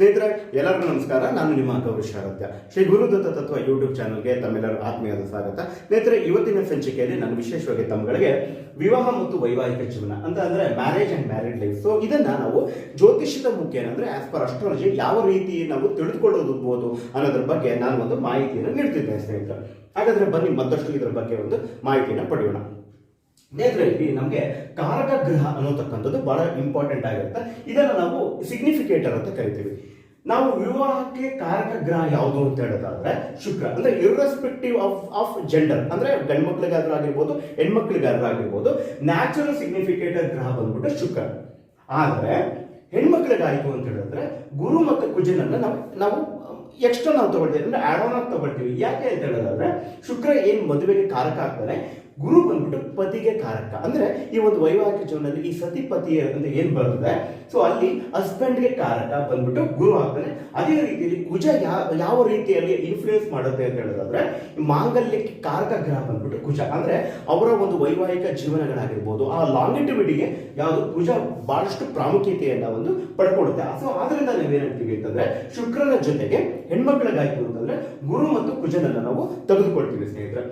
ಸ್ನೇಹಿತರೆ, ಎಲ್ಲರಿಗೂ ನಮಸ್ಕಾರ. ನಾನು ನಿಮ್ಮ ಗೌರವ ಆರಾಧ್ಯ ಶ್ರೀ ಗುರುದತ್ತ ತತ್ವ ಯೂಟ್ಯೂಬ್ ಚಾನಲ್ಗೆ ತಮ್ಮೆಲ್ಲರೂ ಆತ್ಮೀಯದ ಸ್ವಾಗತ. ಸ್ನೇಹಿತರೆ, ಇವತ್ತಿನ ಸಂಚಿಕೆಯಲ್ಲಿ ನಾನು ವಿಶೇಷವಾಗಿ ತಮ್ಮಗಳಿಗೆ ವಿವಾಹ ಮತ್ತು ವೈವಾಹಿಕ ಜೀವನ ಅಂತ ಅಂದ್ರೆ marriage and married life so ಇದನ್ನ ನಾವು ಜ್ಯೋತಿಷ್ಯದ ಮುಖ್ಯ ಏನಂದ್ರೆ ಆಸ್ ಪರ್ ಅಸ್ಟ್ರಾಲಜಿ ಯಾವ ರೀತಿ ನಾವು ತಿಳಿದುಕೊಳ್ಳಬಹುದು ಅನ್ನೋದ್ರ ಬಗ್ಗೆ ನಾನು ಒಂದು ಮಾಹಿತಿಯನ್ನು ನೀಡ್ತಿದ್ದೇನೆ ಸ್ನೇಹಿತರೆ. ಹಾಗಾದ್ರೆ ಬನ್ನಿ ಮತ್ತಷ್ಟು ಇದರ ಬಗ್ಗೆ ಒಂದು ಮಾಹಿತಿಯನ್ನು ಪಡೆಯೋಣ. ಸ್ನೇಹಿತರೆ, ಇಲ್ಲಿ ನಮಗೆ ಕಾರಕ ಗ್ರಹ ಅನ್ನೋತಕ್ಕಂಥದ್ದು ಬಹಳ ಇಂಪಾರ್ಟೆಂಟ್ ಆಗಿರುತ್ತೆ. ಇದನ್ನು ನಾವು ಸಿಗ್ನಿಫಿಕೇಟರ್ ಅಂತ ಕರಿತೀವಿ. ನಾವು ವಿವಾಹಕ್ಕೆ ಕಾರಕ ಗ್ರಹ ಯಾವುದು ಅಂತ ಹೇಳೋದಾದ್ರೆ ಶುಕ್ರ. ಅಂದ್ರೆ ಇರ್ರೆಸ್ಪೆಕ್ಟಿವ್ ಆಫ್ ಆಫ್ ಜೆಂಡರ್ ಅಂದ್ರೆ ಗಂಡ್ಮಕ್ಳಿಗಾದ್ರೂ ಆಗಿರ್ಬೋದು, ಹೆಣ್ಮಕ್ಳಿಗಾದ್ರೂ ಆಗಿರ್ಬೋದು ನ್ಯಾಚುರಲ್ ಸಿಗ್ನಿಫಿಕೇಟರ್ ಗ್ರಹ ಬಂದ್ಬಿಟ್ಟು ಶುಕ್ರ. ಆದ್ರೆ ಹೆಣ್ಮಕ್ಳಿಗಾಯ್ತು ಅಂತ ಹೇಳಿದ್ರೆ ಗುರು ಮತ್ತು ಕುಜನನ್ನ ನಾವು ನಾವು ಎಕ್ಸ್ಟ್ರಾ ನಾವು ತಗೊಳ್ತೀವಿ. ಅಂದ್ರೆ ಆಡ್ ಆನ್ ಆಗಿ ತಗೊಳ್ತೀವಿ. ಯಾಕೆ ಅಂತ ಹೇಳೋದಾದ್ರೆ ಶುಕ್ರ ಏನು ಮದುವೆಗೆ ಕಾರಕ ಆಗ್ತಾನೆ? ಗುರು ಬಂದ್ಬಿಟ್ಟು ಪತಿಗೆ ಕಾರಕ. ಅಂದ್ರೆ ಈ ಒಂದು ವೈವಾಹಿಕ ಜೀವನದಲ್ಲಿ ಈ ಸತಿ ಪತಿ ಅಂತ ಏನ್ ಬರ್ತದೆ? ಸೊ ಅಲ್ಲಿ ಹಸ್ಬೆಂಡ್ಗೆ ಕಾರಕ ಬಂದ್ಬಿಟ್ಟು ಗುರು ಆಗ್ತಾನೆ. ಅದೇ ರೀತಿಯಲ್ಲಿ ಕುಜ ಯಾವ ಯಾವ ರೀತಿಯಲ್ಲಿ ಇನ್ಫ್ಲೂಯೆನ್ಸ್ ಮಾಡುತ್ತೆ ಅಂತ ಹೇಳೋದಾದ್ರೆ, ಮಾಂಗಲ್ಯಕ್ಕೆ ಕಾರಕ ಗ್ರಹ ಬಂದ್ಬಿಟ್ಟು ಕುಜ. ಅಂದ್ರೆ ಅವರ ಒಂದು ವೈವಾಹಿಕ ಜೀವನಗಳಾಗಿರ್ಬೋದು, ಆ ಲಾಂಗಿಟಿವಿಟಿಗೆ ಯಾವುದು ಕುಜ ಬಹಳಷ್ಟು ಪ್ರಾಮುಖ್ಯತೆಯನ್ನ ಒಂದು ಪಡ್ಕೊಡುತ್ತೆ ಸೊ ಆದ್ರಿಂದ ನಾವು ಏನ್ ಹೇಳ್ತೀವಿ ಅಂತಂದ್ರೆ, ಶುಕ್ರನ ಜೊತೆಗೆ ಹೆಣ್ಮಕ್ಳಿಗಾಯ್ತು ಅಂತಂದ್ರೆ ಗುರು ಮತ್ತು ಕುಜನನ್ನ ನಾವು ತೆಗೆದುಕೊಳ್ತೀವಿ ಸ್ನೇಹಿತರೆ.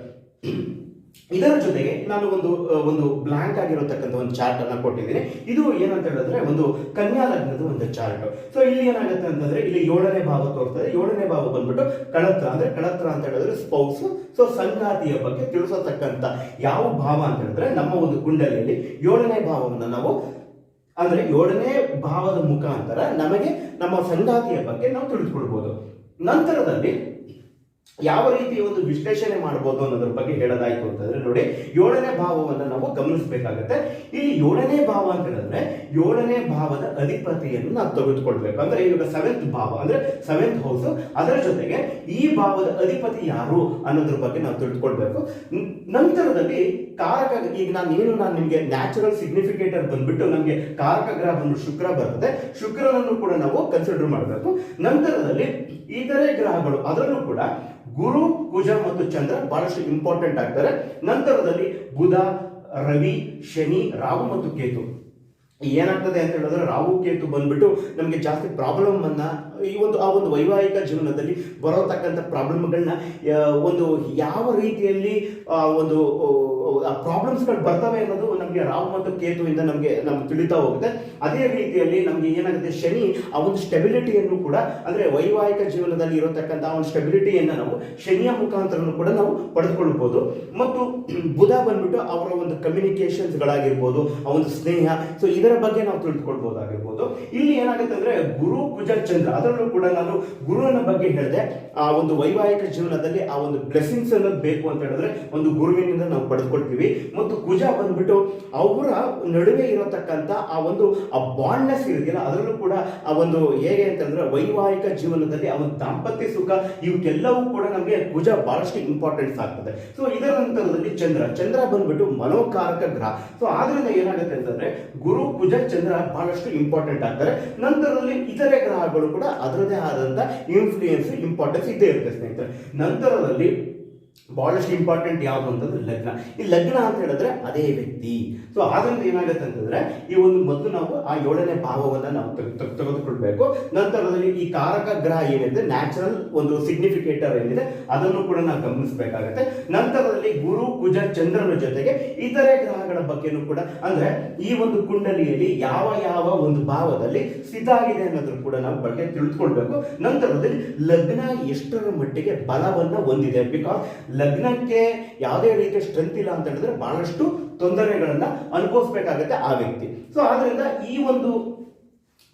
ಇದರ ಜೊತೆಗೆ ನಾನು ಒಂದು ಒಂದು ಬ್ಲಾಂಕ್ ಆಗಿರತಕ್ಕಂಥ ಒಂದು ಚಾರ್ಟ್ ಅನ್ನ ಕೊಟ್ಟಿದ್ದೀನಿ. ಇದು ಏನಂತ ಹೇಳಿದ್ರೆ ಒಂದು ಕನ್ಯಾ ಲಗ್ನದ ಒಂದು ಚಾರ್ಟ್ ಸೊ ಇಲ್ಲಿ ಏನಾಗುತ್ತೆ ಅಂತಂದ್ರೆ ಇಲ್ಲಿ ಏಳನೇ ಭಾವ ತೋರ್ತದೆ. ಏಳನೇ ಭಾವ ಬಂದ್ಬಿಟ್ಟು ಕಳತ್ರ, ಅಂದ್ರೆ ಕಳತ್ರ ಅಂತ ಹೇಳಿದ್ರೆ ಸ್ಪೌಸ್ ಸೊ ಸಂಗಾತಿಯ ಬಗ್ಗೆ ತಿಳಿಸತಕ್ಕಂಥ ಯಾವ ಭಾವ ಅಂತ ಹೇಳಿದ್ರೆ ನಮ್ಮ ಒಂದು ಕುಂಡಲಿಯಲ್ಲಿ ಏಳನೇ ಭಾವವನ್ನು ನಾವು, ಅಂದ್ರೆ ಏಳನೇ ಭಾವದ ಮುಖಾಂತರ ನಮಗೆ ನಮ್ಮ ಸಂಗಾತಿಯ ಬಗ್ಗೆ ನಾವು ತಿಳಿದುಕೊಳ್ಬಹುದು ನಂತರದಲ್ಲಿ ಯಾವ ರೀತಿ ಒಂದು ವಿಶ್ಲೇಷಣೆ ಮಾಡಬಹುದು ಅನ್ನೋದ್ರ ಬಗ್ಗೆ ಹೇಳೋದಾಯ್ತು ಅಂತಂದ್ರೆ ನೋಡಿ, ಏಳನೇ ಭಾವವನ್ನು ನಾವು ಗಮನಿಸಬೇಕಾಗತ್ತೆ. ಇಲ್ಲಿ ಏಳನೇ ಭಾವ ಅಂತ ಹೇಳಿದ್ರೆ ಏಳನೇ ಭಾವದ ಅಧಿಪತಿಯನ್ನು ನಾವು ತೆಗೆದುಕೊಳ್ಬೇಕು. ಅಂದ್ರೆ ಇವಾಗ ಸೆವೆಂತ್ ಭಾವ, ಅಂದ್ರೆ ಸೆವೆಂತ್ ಹೌಸ್ ಅದರ ಜೊತೆಗೆ ಈ ಭಾವದ ಅಧಿಪತಿ ಯಾರು ಅನ್ನೋದ್ರ ಬಗ್ಗೆ ನಾವು ತಿಳಿದುಕೊಳ್ಬೇಕು ನಂತರದಲ್ಲಿ ಕಾರಕ ಈಗ ನಾನು ಏನು, ನಾನು ನಿಮಗೆ ನ್ಯಾಚುರಲ್ ಸಿಗ್ನಿಫಿಕೇಟರ್ ಬಂದ್ಬಿಟ್ಟು ನಮಗೆ ಕಾರಕ ಗ್ರಹ ಬಂದ್ಬಿಟ್ಟು ಶುಕ್ರ ಬರುತ್ತೆ ಶುಕ್ರನನ್ನು ಕೂಡ ನಾವು ಕನ್ಸಿಡರ್ ಮಾಡಬೇಕು. ನಂತರದಲ್ಲಿ ಇತರೆ ಗ್ರಹಗಳು, ಅದರಲ್ಲೂ ಕೂಡ ಗುರು, ಕುಜ ಮತ್ತು ಚಂದ್ರ ಬಹಳಷ್ಟು ಇಂಪಾರ್ಟೆಂಟ್ ಆಗ್ತಾರೆ. ನಂತರದಲ್ಲಿ ಬುಧ, ರವಿ, ಶನಿ, ರಾಹು ಮತ್ತು ಕೇತು. ಏನಾಗ್ತದೆ ಅಂತ ಹೇಳಿದ್ರೆ ರಾಹು ಕೇತು ಬಂದ್ಬಿಟ್ಟು ನಮಗೆ ಜಾಸ್ತಿ ಪ್ರಾಬ್ಲಮ್ ಅನ್ನ ಈ ಒಂದು, ಆ ಒಂದು ವೈವಾಹಿಕ ಜೀವನದಲ್ಲಿ ಬರೋತಕ್ಕಂಥ ಪ್ರಾಬ್ಲಮ್ಗಳನ್ನ ಒಂದು ಯಾವ ರೀತಿಯಲ್ಲಿ ಒಂದು ಪ್ರಾಬ್ಲಮ್ಸ್ಗಳು ಬರ್ತವೆ ಅನ್ನೋದು ನಮಗೆ ರಾಹು ಮತ್ತು ಕೇತುವಿಂದ ನಮಗೆ, ನಮ್ಗೆ ತಿಳಿತಾ ಹೋಗುತ್ತೆ. ಅದೇ ರೀತಿಯಲ್ಲಿ ನಮಗೆ ಏನಾಗುತ್ತೆ, ಶನಿ ಆ ಒಂದು ಸ್ಟೆಬಿಲಿಟಿಯನ್ನು ಕೂಡ, ಅಂದ್ರೆ ವೈವಾಹಿಕ ಜೀವನದಲ್ಲಿ ಇರತಕ್ಕಂಥ ಒಂದು ಸ್ಟೆಬಿಲಿಟಿಯನ್ನು ನಾವು, ಶನಿಯ ಮುಖಾಂತರನು ಕೂಡ ನಾವು ಪಡೆದುಕೊಳ್ಬೋದು ಮತ್ತು ಬುಧ ಬಂದ್ಬಿಟ್ಟು ಅವರ ಒಂದು ಕಮ್ಯುನಿಕೇಶನ್ಸ್ಗಳಾಗಿರ್ಬೋದು ಆ ಒಂದು ಸ್ನೇಹ. ಸೊ ಇದರ ಬಗ್ಗೆ ನಾವು ತಿಳಿದುಕೊಳ್ಬಹುದಾಗಿರ್ಬೋದು. ಇಲ್ಲಿ ಏನಾಗುತ್ತೆ ಅಂದ್ರೆ, ಗುರು ಕುಜ ಚಂದ್ರ. ಅದರಲ್ಲೂ ಕೂಡ ನಾನು ಗುರುವಿನ ಬಗ್ಗೆ ಹೇಳಿದೆ. ಆ ಒಂದು ವೈವಾಹಿಕ ಜೀವನದಲ್ಲಿ ಆ ಒಂದು ಬ್ಲೆಸ್ಸಿಂಗ್ಸ್ ಅನ್ನೋದು ಬೇಕು ಅಂತ ಹೇಳಿದ್ರೆ, ಒಂದು ಗುರುವಿನಿಂದ ನಾವು ಪಡೆದುಕೊಳ್ತೀವಿ. ಮತ್ತು ಕುಜ ಬಂದ್ಬಿಟ್ಟು ಅವರ ನಡುವೆ ಇರತಕ್ಕಂಥ ಆ ಒಂದು, ಆ ಬಾಂಡ್ನೆಸ್ ಇರೋದಿಲ್ಲ ಅದರಲ್ಲೂ ಕೂಡ ಆ ಒಂದು ಹೇಗೆ ಅಂತಂದ್ರೆ ವೈವಾಹಿಕ ಜೀವನದಲ್ಲಿ ಆ ಒಂದು ದಾಂಪತ್ಯ ಸುಖ, ಇವಕ್ಕೆಲ್ಲವೂ ಕೂಡ ನಮಗೆ ಕುಜ ಬಹಳಷ್ಟು ಇಂಪಾರ್ಟೆನ್ಸ್ ಆಗ್ತದೆ. ಸೊ ಇದರ ನಂತರದಲ್ಲಿ ಚಂದ್ರ. ಚಂದ್ರ ಬಂದ್ಬಿಟ್ಟು ಮನೋಕಾರಕ ಗ್ರಹ. ಸೊ ಆದ್ರಿಂದ ಏನಾಗುತ್ತೆ ಅಂತಂದ್ರೆ, ಗುರು ಕುಜ ಚಂದ್ರ ಬಹಳಷ್ಟು ಇಂಪಾರ್ಟೆಂಟ್ ಆಗ್ತಾರೆ. ನಂತರದಲ್ಲಿ ಇತರೆ ಗ್ರಹಗಳು ಕೂಡ ಅದರದೇ ಆದಂತ ಇನ್ಫ್ಲೂಯೆನ್ಸ್ ಇಂಪಾರ್ಟೆನ್ಸ್ ಇದ್ದೇ ಇರುತ್ತೆ ಸ್ನೇಹಿತರೆ. ನಂತರದಲ್ಲಿ ಬಹಳಷ್ಟು ಇಂಪಾರ್ಟೆಂಟ್ ಯಾವುದು ಅಂತಂದ್ರೆ ಲಗ್ನ. ಈ ಲಗ್ನ ಅಂತ ಹೇಳಿದ್ರೆ ಅದೇ ವ್ಯಕ್ತಿ. ಸೊ ಆದ್ರಿಂದ ಏನಾಗುತ್ತೆ ಅಂತಂದ್ರೆ ಈ ಒಂದು ಮೊದಲು ನಾವು ಆ ಏಳನೇ ಭಾವವನ್ನು ನಾವು ತೆಗ್- ತೆಗ್- ತೆಗೆದುಕೊಳ್ಬೇಕು. ನಂತರದಲ್ಲಿ ಈ ಕಾರಕ ಗ್ರಹ ಏನಿದೆ ನ್ಯಾಚುರಲ್ ಒಂದು ಸಿಗ್ನಿಫಿಕೇಟರ್ ಏನಿದೆ, ಅದನ್ನು ಕೂಡ ನಾವು ಗಮನಿಸಬೇಕಾಗುತ್ತೆ. ನಂತರದಲ್ಲಿ ಗುರು, ಕುಜ, ಚಂದ್ರನ ಜೊತೆಗೆ ಇತರೆ ಗ್ರಹಗಳ ಬಗ್ಗೆನೂ ಕೂಡ, ಅಂದ್ರೆ ಈ ಒಂದು ಕುಂಡಲಿಯಲ್ಲಿ ಯಾವ ಯಾವ ಒಂದು ಭಾವದಲ್ಲಿ ಸ್ಥಿತ ಆಗಿದೆ ಅನ್ನೋದ್ರ ಕೂಡ ನಾವು ಬಗ್ಗೆ ತಿಳಿದುಕೊಳ್ಬೇಕು. ನಂತರದಲ್ಲಿ ಲಗ್ನ ಎಷ್ಟರ ಮಟ್ಟಿಗೆ ಬಲವನ್ನ ಹೊಂದಿದೆ ಬಿಕಾಸ್ ಲಗ್ನಕ್ಕೆ ಯಾವುದೇ ರೀತಿಯ ಸ್ಟ್ರೆಂತ್ ಇಲ್ಲ ಅಂತ ಹೇಳಿದ್ರೆ ಬಹಳಷ್ಟು ತೊಂದರೆಗಳನ್ನ ಅನುಭವಿಸ್ಬೇಕಾಗತ್ತೆ ಆ ವ್ಯಕ್ತಿ. ಸೊ ಆದ್ರಿಂದ ಈ ಒಂದು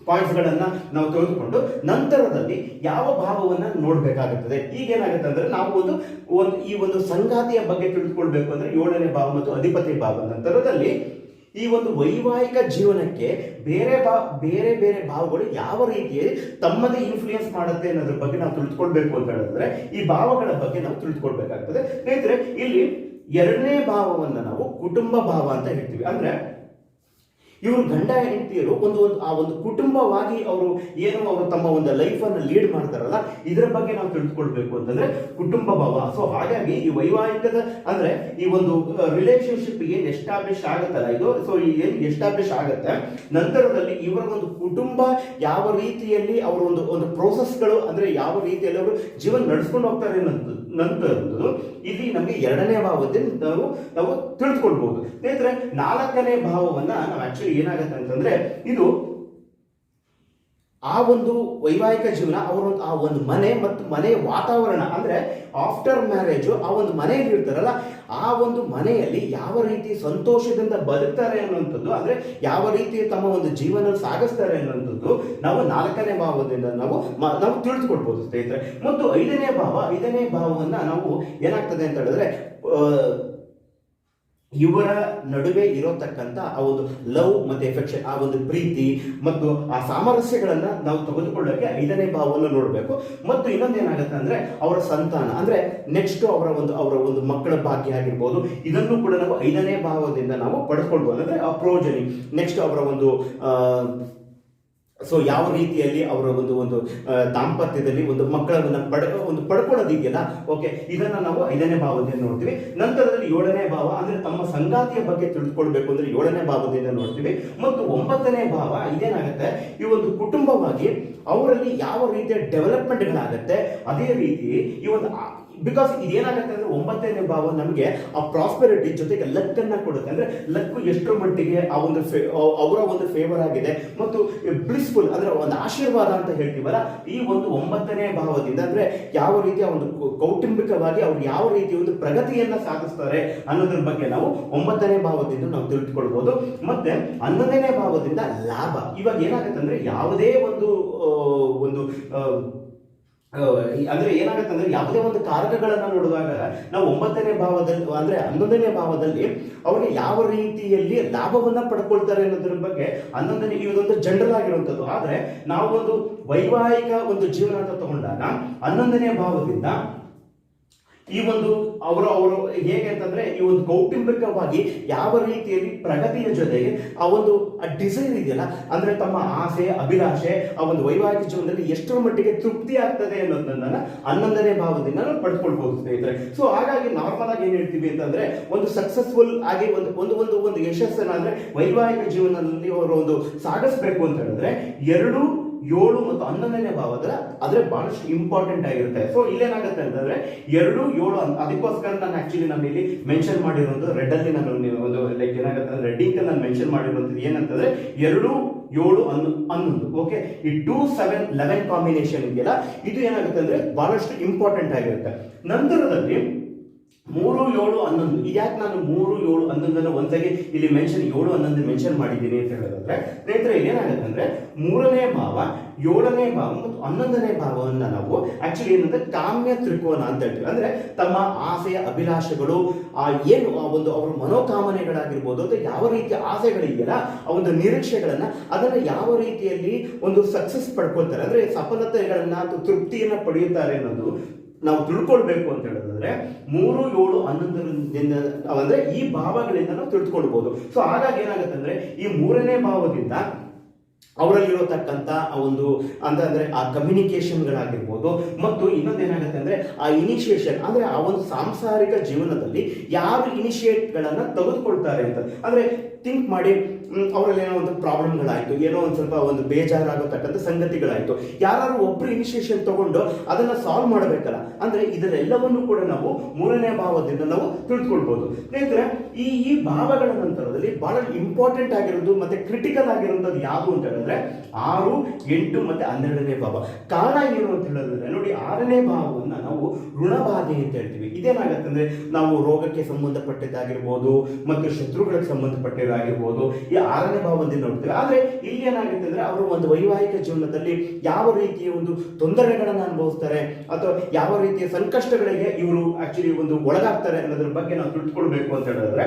ಪಾಯಿಂಟ್ಸ್ಗಳನ್ನ ನಾವು ತೆಗೆದುಕೊಂಡು ನಂತರದಲ್ಲಿ ಯಾವ ಭಾವವನ್ನ ನೋಡ್ಬೇಕಾಗುತ್ತದೆ? ಈಗ ಏನಾಗುತ್ತೆ ಅಂದ್ರೆ ನಾವು ಒಂದು ಒಂದು ಈ ಒಂದು ಸಂಗಾತಿಯ ಬಗ್ಗೆ ತಿಳಿದುಕೊಳ್ಬೇಕು ಅಂದ್ರೆ ಏಳನೇ ಭಾವ ಮತ್ತು ಅಧಿಪತಿ ಭಾವ ನಂತರದಲ್ಲಿ ಈ ಒಂದು ವೈವಾಹಿಕ ಜೀವನಕ್ಕೆ ಬೇರೆ ಬಾ, ಬೇರೆ ಬೇರೆ ಭಾವಗಳು ಯಾವ ರೀತಿಯಲ್ಲಿ ತಮ್ಮದೇ ಇನ್ಫ್ಲೂಯೆನ್ಸ್ ಮಾಡುತ್ತೆ ಅನ್ನೋದ್ರ ಬಗ್ಗೆ ನಾವು ತಿಳಿದುಕೊಳ್ಬೇಕು ಅಂತ ಹೇಳಿದ್ರೆ, ಈ ಭಾವಗಳ ಬಗ್ಗೆ ನಾವು ತಿಳಿದುಕೊಳ್ಬೇಕಾಗ್ತದೆ. ಸ್ನೇಹಿತರೆ, ಇಲ್ಲಿ ಎರಡನೇ ಭಾವವನ್ನು ನಾವು ಕುಟುಂಬ ಭಾವ ಅಂತ ಹೇಳ್ತೀವಿ. ಅಂದ್ರೆ ಇವರು ಗಂಡ ಹೆಂಡತಿಯರು, ಒಂದು ಒಂದು, ಆ ಒಂದು ಕುಟುಂಬವಾಗಿ ಅವರು ಏನು ಅವರು ತಮ್ಮ ಒಂದು ಲೈಫ್ ಅನ್ನು ಲೀಡ್ ಮಾಡ್ತಾರಲ್ಲ, ಇದರ ಬಗ್ಗೆ ನಾವು ತಿಳಿದುಕೊಳ್ಬೇಕು ಅಂತಂದ್ರೆ ಕುಟುಂಬ ಭಾವ. ಸೊ ಹಾಗಾಗಿ ಈ ವೈವಾಹಿಕದ ಅಂದ್ರೆ ಈ ಒಂದು ರಿಲೇಶನ್ಶಿಪ್ ಏನ್ ಎಸ್ಟಾಬ್ಲಿಷ್ ಆಗುತ್ತಲ್ಲ ಇದು? ಸೊ ಏನ್ ಎಸ್ಟಾಬ್ಲಿಷ್ ಆಗುತ್ತೆ? ನಂತರದಲ್ಲಿ ಇವರ ಒಂದು ಕುಟುಂಬ ಯಾವ ರೀತಿಯಲ್ಲಿ ಅವರ ಒಂದು ಒಂದು ಪ್ರೋಸೆಸ್ಗಳು ಅಂದ್ರೆ ಯಾವ ರೀತಿಯಲ್ಲಿ ಅವರು ಜೀವನ ನಡೆಸ್ಕೊಂಡು ಹೋಗ್ತಾರೆ ನಂತರದ್ದು ಇಲ್ಲಿ ನಮಗೆ ಎರಡನೇ ಭಾವದಿಂದ ನಾವು ನಾವು ತಿಳಿದುಕೊಳ್ಬಹುದು ಸ್ನೇಹಿತರೆ, ನಾಲ್ಕನೇ ಭಾವವನ್ನ ನಾವು ಆಕ್ಚುಲಿ ಏನಾಗುತ್ತೆ ಅಂತಂದ್ರೆ ಇದು ಆ ಒಂದು ವೈವಾಹಿಕ ಜೀವನ ಅವರ ಆ ಒಂದು ಮನೆ ಮತ್ತು ಮನೆಯ ವಾತಾವರಣ, ಅಂದ್ರೆ ಆಫ್ಟರ್ ಮ್ಯಾರೇಜು ಆ ಒಂದು ಮನೆಯಲ್ಲಿ ಇರ್ತಾರಲ್ಲ, ಆ ಒಂದು ಮನೆಯಲ್ಲಿ ಯಾವ ರೀತಿ ಸಂತೋಷದಿಂದ ಬದುಕ್ತಾರೆ ಅನ್ನುವಂಥದ್ದು, ಅಂದ್ರೆ ಯಾವ ರೀತಿ ತಮ್ಮ ಒಂದು ಜೀವನ ಸಾಗಿಸ್ತಾರೆ ಅನ್ನುವಂಥದ್ದು ನಾವು ನಾಲ್ಕನೇ ಭಾವದಿಂದ ನಾವು ನಾವು ತಿಳಿದುಕೊಡ್ಬೋದು ಸ್ನೇಹಿತರೆ. ಮತ್ತು ಐದನೇ ಭಾವ, ಐದನೇ ಭಾವವನ್ನ ನಾವು ಏನಾಗ್ತದೆ ಅಂತ ಹೇಳಿದ್ರೆ ಇವರ ನಡುವೆ ಇರೋತಕ್ಕಂಥ ಆ ಒಂದು ಲವ್ ಮತ್ತೆ ಎಫೆಕ್ಷನ್ ಆ ಒಂದು ಪ್ರೀತಿ ಮತ್ತು ಆ ಸಾಮರಸ್ಯಗಳನ್ನ ನಾವು ತೆಗೆದುಕೊಳ್ಳೋಕೆ ಐದನೇ ಭಾವವನ್ನು ನೋಡಬೇಕು. ಮತ್ತು ಇನ್ನೊಂದು ಏನಾಗುತ್ತೆ ಅಂದ್ರೆ ಅವರ ಸಂತಾನ. ಅಂದ್ರೆ ನೆಕ್ಸ್ಟ್ ಅವರ ಒಂದು ಅವರ ಒಂದು ಮಕ್ಕಳ ಭಾಗ್ಯ ಆಗಿರ್ಬೋದು ಇದನ್ನು ಕೂಡ ನಾವು ಐದನೇ ಭಾವದಿಂದ ನಾವು ಪಡೆದುಕೊಳ್ಬೋದು. ಅಂದ್ರೆ ಪ್ರೋಜನಿ ನೆಕ್ಸ್ಟ್ ಅವರ ಒಂದು ಆ, ಸೊ ಯಾವ ರೀತಿಯಲ್ಲಿ ಅವರ ಒಂದು ಒಂದು ದಾಂಪತ್ಯದಲ್ಲಿ ಒಂದು ಮಕ್ಕಳನ್ನ ಪಡ, ಒಂದು ಪಡ್ಕೊಳ್ಳೋದಿದೆಯಲ್ಲ ಓಕೆ ಇದನ್ನ ನಾವು ಐದನೇ ಭಾವದಿಂದ ನೋಡ್ತೀವಿ. ನಂತರದಲ್ಲಿ ಏಳನೇ ಭಾವ ಅಂದ್ರೆ ತಮ್ಮ ಸಂಗಾತಿಯ ಬಗ್ಗೆ ತಿಳಿದುಕೊಳ್ಬೇಕು ಅಂದ್ರೆ ಏಳನೇ ಭಾವದಿಂದ ನೋಡ್ತೀವಿ. ಮತ್ತು ಒಂಬತ್ತನೇ ಭಾವ ಇದೇನಾಗುತ್ತೆ? ಈ ಒಂದು ಕುಟುಂಬವಾಗಿ ಅವರಲ್ಲಿ ಯಾವ ರೀತಿಯ ಡೆವಲಪ್ಮೆಂಟ್ಗಳಾಗತ್ತೆ, ಅದೇ ರೀತಿ ಈ ಒಂದು ಬಿಕಾಸ್ ಇದೇನಾಗುತ್ತೆ ಅಂದ್ರೆ ಒಂಬತ್ತನೇ ಭಾವ ನಮಗೆ ಆ ಪ್ರಾಸ್ಪೆರಿಟಿ ಜೊತೆಗೆ ಲಕ್ ಅನ್ನ ಕೊಡುತ್ತೆ. ಅಂದ್ರೆ ಲಕ್ ಎಷ್ಟರ ಮಟ್ಟಿಗೆ ಆ ಒಂದು ಅವರ ಒಂದು ಫೇವರ್ ಆಗಿದೆ ಮತ್ತು ಬ್ಲಿಸ್ಫುಲ್ ಅಂದ್ರೆ ಒಂದು ಆಶೀರ್ವಾದ ಅಂತ ಹೇಳ್ತೀವಲ್ಲ, ಈ ಒಂದು ಒಂಬತ್ತನೇ ಭಾವದಿಂದ ಅಂದ್ರೆ ಯಾವ ರೀತಿಯ ಒಂದು ಕೌಟುಂಬಿಕವಾಗಿ ಅವ್ರು ಯಾವ ರೀತಿಯ ಒಂದು ಪ್ರಗತಿಯನ್ನ ಸಾಧಿಸ್ತಾರೆ ಅನ್ನೋದ್ರ ಬಗ್ಗೆ ನಾವು ಒಂಬತ್ತನೇ ಭಾವದಿಂದ ನಾವು ತಿಳಿದುಕೊಳ್ಬಹುದು ಮತ್ತೆ ಹನ್ನೊಂದನೇ ಭಾವದಿಂದ ಲಾಭ. ಇವಾಗ ಏನಾಗುತ್ತೆ ಅಂದ್ರೆ ಯಾವುದೇ ಒಂದು ಒಂದು ಅಂದ್ರೆ ಏನಾಗುತ್ತೆ ಅಂದ್ರೆ ಯಾವುದೇ ಒಂದು ಕಾರಕಗಳನ್ನ ನೋಡಿದಾಗ ನಾವು ಒಂಬತ್ತನೇ ಭಾವದಲ್ಲಿ, ಅಂದ್ರೆ ಹನ್ನೊಂದನೇ ಭಾವದಲ್ಲಿ ಅವರು ಯಾವ ರೀತಿಯಲ್ಲಿ ಲಾಭವನ್ನ ಪಡ್ಕೊಳ್ತಾರೆ ಅನ್ನೋದ್ರ ಬಗ್ಗೆ ಹನ್ನೊಂದನೇ ಇದೊಂದು ಜನರಲ್ ಆಗಿರುವಂಥದ್ದು ಆದ್ರೆ ನಾವು ಒಂದು ವೈವಾಹಿಕ ಒಂದು ಜೀವನ ಅಂತ ತಗೊಂಡಾಗ ಹನ್ನೊಂದನೇ ಭಾವದಿಂದ ಈ ಒಂದು ಅವರು ಅವರು ಹೇಗೆ ಅಂತಂದ್ರೆ ಈ ಒಂದು ಕೌಟುಂಬಿಕವಾಗಿ ಯಾವ ರೀತಿಯಲ್ಲಿ ಪ್ರಗತಿಯ ಜೊತೆಗೆ ಆ ಒಂದು ಡಿಸೈನ್ ಇದೆಯಲ್ಲ, ಅಂದ್ರೆ ತಮ್ಮ ಆಸೆ, ಅಭಿಲಾಷೆ, ಆ ಒಂದು ವೈವಾಹಿಕ ಜೀವನದಲ್ಲಿ ಎಷ್ಟರ ಮಟ್ಟಿಗೆ ತೃಪ್ತಿ ಆಗ್ತದೆ ಅನ್ನೋದನ್ನ ಹನ್ನೊಂದನೇ ಭಾವದಿಂದ ನಾವು ಪಡ್ಕೊಳ್ಬಹುದು ಸ್ನೇಹಿತರೆ. ಸೊ ಹಾಗಾಗಿ ನಾರ್ಮಲ್ ಆಗಿ ಏನ್ ಹೇಳ್ತೀವಿ ಅಂತಂದ್ರೆ ಒಂದು ಸಕ್ಸಸ್ಫುಲ್ ಆಗಿ ಒಂದು ಒಂದು ಒಂದು ಒಂದು ಯಶಸ್ಸನ್ನ ಅಂದ್ರೆ ವೈವಾಹಿಕ ಜೀವನದಲ್ಲಿ ಅವರು ಒಂದು ಸಾಗಿಸ್ಬೇಕು ಅಂತ ಹೇಳಿದ್ರೆ ಎರಡು ಏಳು ಮತ್ತು ಹನ್ನೊಂದನೇ ಭಾವದ ಆದ್ರೆ ಬಹಳಷ್ಟು ಇಂಪಾರ್ಟೆಂಟ್ ಆಗಿರುತ್ತೆ. ಸೊ ಇಲ್ಲೇನಾಗುತ್ತೆ ಅಂತಂದ್ರೆ ಎರಡು, ಏಳು ಅದಕ್ಕೋಸ್ಕರ ನಾನು ಆಕ್ಚುಲಿ ನಾನು ಇಲ್ಲಿ ಮೆನ್ಷನ್ ಮಾಡಿರೋದು ರೆಡ್ ಅಲ್ಲಿ ನಾನು ಒಂದು ಲೈಕ್ ಏನಾಗುತ್ತೆ ಅಂದ್ರೆ ರೆಡ್ಡಿಂಗ್ ನಾನು ಮೆನ್ಷನ್ ಮಾಡಿರುವಂತದ್ದು ಏನಂತಂದ್ರೆ ಎರಡು, ಏಳು, ಹನ್ನು, ಹನ್ನೊಂದು ಓಕೆ ಈ ಟೂ ಸೆವೆನ್ ಲೆವೆನ್ ಕಾಂಬಿನೇಷನ್ ಇದೆಯಲ್ಲ, ಇದು ಏನಾಗುತ್ತೆ ಅಂದ್ರೆ ಬಹಳಷ್ಟು ಇಂಪಾರ್ಟೆಂಟ್ ಆಗಿರುತ್ತೆ. ನಂತರದಲ್ಲಿ ಮೂರು ಏಳು ಹನ್ನೊಂದು. ಇದ್ಯಾಕೆ ನಾನು ಮೂರು ಏಳು ಹನ್ನೊಂದನ್ನು ಒಂದಾಗಿ ಇಲ್ಲಿ ಮೆನ್ಷನ್ ಏಳು ಹನ್ನೊಂದು ಮೆನ್ಷನ್ ಮಾಡಿದ್ದೀನಿ ಅಂತ ಹೇಳೋದಾದ್ರೆ, ಸ್ನೇಹಿತರೆ ಏನಾಗುತ್ತೆ ಅಂದ್ರೆ ಮೂರನೇ ಭಾವ, ಏಳನೇ ಭಾವ ಮತ್ತು ಹನ್ನೊಂದನೇ ಭಾವವನ್ನು ನಾವು ಆಕ್ಚುಲಿ ಏನಂದ್ರೆ ಕಾಮ್ಯ ತ್ರಿಕೋನ ಅಂತ ಹೇಳ್ತೀವಿ. ಅಂದ್ರೆ ತಮ್ಮ ಆಸೆಯ ಅಭಿಲಾಷೆಗಳು, ಆ ಏನು ಆ ಒಂದು ಅವರ ಮನೋಕಾಮನೆಗಳಾಗಿರ್ಬೋದು ಅಥವಾ ಯಾವ ರೀತಿಯ ಆಸೆಗಳಿದೆಯಲ್ಲ, ಆ ಒಂದು ನಿರೀಕ್ಷೆಗಳನ್ನ ಅದನ್ನ ಯಾವ ರೀತಿಯಲ್ಲಿ ಒಂದು ಸಕ್ಸಸ್ ಪಡ್ಕೊಳ್ತಾರೆ. ಅಂದ್ರೆ ಸಫಲತೆಗಳನ್ನ ಅಥವಾ ತೃಪ್ತಿಯನ್ನ ಪಡೆಯುತ್ತಾರೆ ಅನ್ನೋದು ನಾವು ತಿಳ್ಕೊಳ್ಬೇಕು ಅಂತ ಹೇಳಿದ್ರೆ ಮೂರು ಏಳು ಹನ್ನೊಂದರಿಂದ ಅಂದ್ರೆ ಈ ಭಾವಗಳಿಂದ ನಾವು ತಿಳ್ಕೊಳ್ಬಹುದು ಸೊ ಹಾಗಾಗಿ ಏನಾಗುತ್ತೆ ಅಂದ್ರೆ ಈ ಮೂರನೇ ಭಾವದಿಂದ ಅವರಲ್ಲಿರತಕ್ಕಂಥ ಆ ಒಂದು ಅಂತ ಅಂದರೆ ಆ ಕಮ್ಯುನಿಕೇಷನ್ಗಳಾಗಿರ್ಬೋದು ಮತ್ತು ಇನ್ನೊಂದೇನಾಗುತ್ತೆ ಅಂದರೆ ಆ ಇನಿಷಿಯೇಷನ್ ಅಂದರೆ ಆ ಒಂದು ಸಾಂಸಾರಿಕ ಜೀವನದಲ್ಲಿ ಯಾರು ಇನಿಷಿಯೇಟ್ಗಳನ್ನು ತೆಗೆದುಕೊಳ್ತಾರೆ ಅಂತ. ಅಂದರೆ ಥಿಂಕ್ ಮಾಡಿ ಅವರಲ್ಲಿ ಏನೋ ಒಂದು ಪ್ರಾಬ್ಲಮ್ಗಳಾಯಿತು ಏನೋ ಒಂದು ಸ್ವಲ್ಪ ಒಂದು ಬೇಜಾರಾಗತಕ್ಕಂಥ ಸಂಗತಿಗಳಾಯಿತು. ಯಾರು ಒಬ್ಬರು ಇನಿಷಿಯೇಷನ್ ತಗೊಂಡು ಅದನ್ನು ಸಾಲ್ವ್ ಮಾಡಬೇಕಲ್ಲ, ಅಂದರೆ ಇದರೆಲ್ಲವನ್ನು ಕೂಡ ನಾವು ಮೂರನೇ ಭಾವದಿಂದ ನಾವು ತಿಳ್ಕೊಳ್ಬೋದು. ಸ್ನೇಹಿತರೆ, ಈ ಈ ಭಾವಗಳ ನಂತರದಲ್ಲಿ ಬಹಳ ಇಂಪಾರ್ಟೆಂಟ್ ಆಗಿರೋದು ಮತ್ತು ಕ್ರಿಟಿಕಲ್ ಆಗಿರೋಂಥದ್ದು ಯಾವುದು ಅಂತ ಆರು, ಎಂಟು ಮತ್ತೆ ಹನ್ನೆರಡನೇ ಭಾವ. ಕಾರಣ ಏನು ಅಂತ ಹೇಳಿದ್ರೆ ನೋಡಿ, ಆರನೇ ಭಾವವನ್ನ ನಾವು ಋಣಬಾಧೆ ಅಂತ ಹೇಳ್ತೀವಿ. ಇದೇನಾಗತ್ತೆ ಅಂದ್ರೆ ನಾವು ರೋಗಕ್ಕೆ ಸಂಬಂಧಪಟ್ಟಿದ್ದಾಗಿರ್ಬೋದು ಮತ್ತು ಶತ್ರುಗಳಿಗೆ ಸಂಬಂಧಪಟ್ಟಿದ್ದಾಗಿರ್ಬೋದು ಈ ಆರನೇ ಭಾವದಿಂದ ನೋಡ್ತೀವಿ. ಆದ್ರೆ ಇಲ್ಲಿ ಏನಾಗುತ್ತೆ ಅಂದ್ರೆ ಅವರು ಒಂದು ವೈವಾಹಿಕ ಜೀವನದಲ್ಲಿ ಯಾವ ರೀತಿಯ ಒಂದು ತೊಂದರೆಗಳನ್ನ ಅನುಭವಿಸ್ತಾರೆ ಅಥವಾ ಯಾವ ರೀತಿಯ ಸಂಕಷ್ಟಗಳಿಗೆ ಇವರು ಆಕ್ಚುಲಿ ಒಂದು ಒಳಗಾಗ್ತಾರೆ ಅನ್ನೋದ್ರ ಬಗ್ಗೆ ನಾವು ತಿಳ್ಕೊಳ್ಬೇಕು ಅಂತ ಹೇಳಿದ್ರೆ